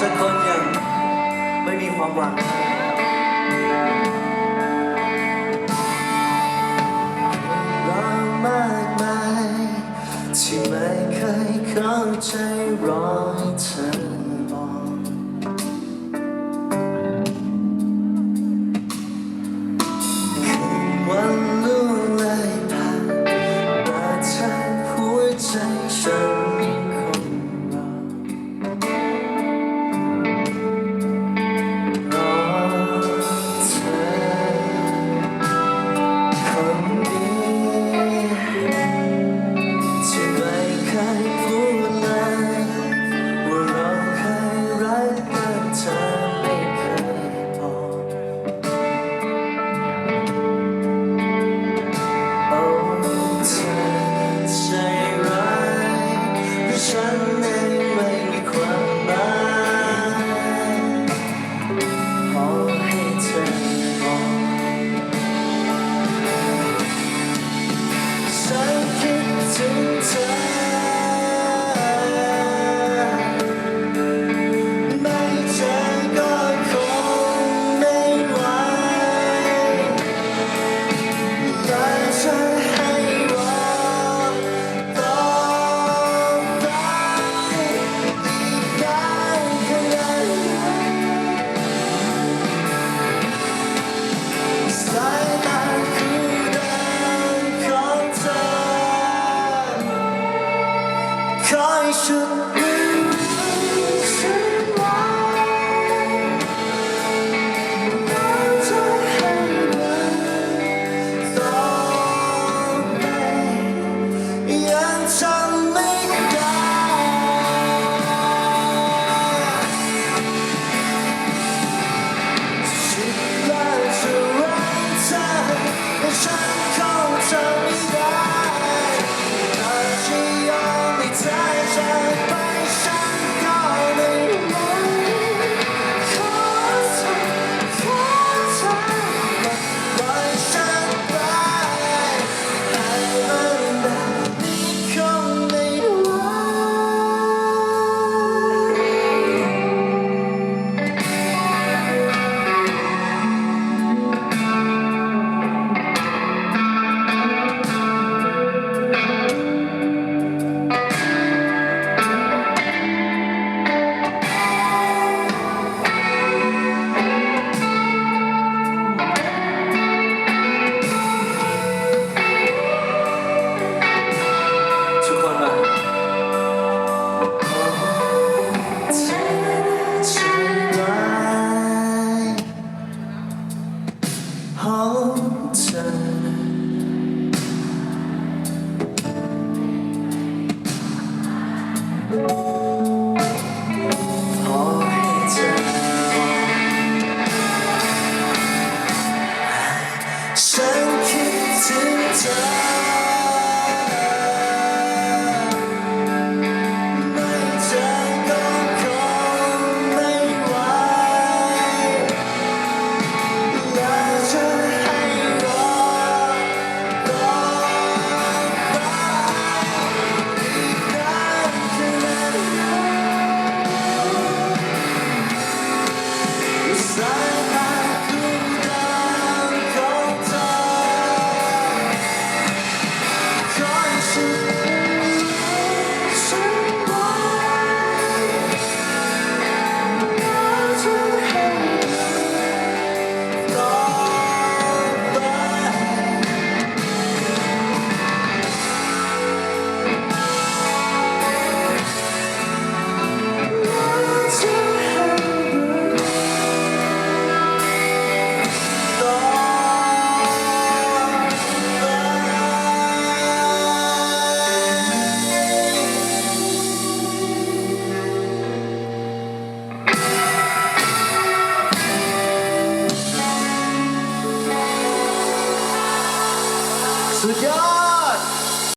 สักคนยังไม่มีความหวังเรามากมายที่ไม่เคยเข้าใจรอให้เธอบอกคืนวันล่วงเลยผ่านแต่เธอหัวใจฉัน I should 在。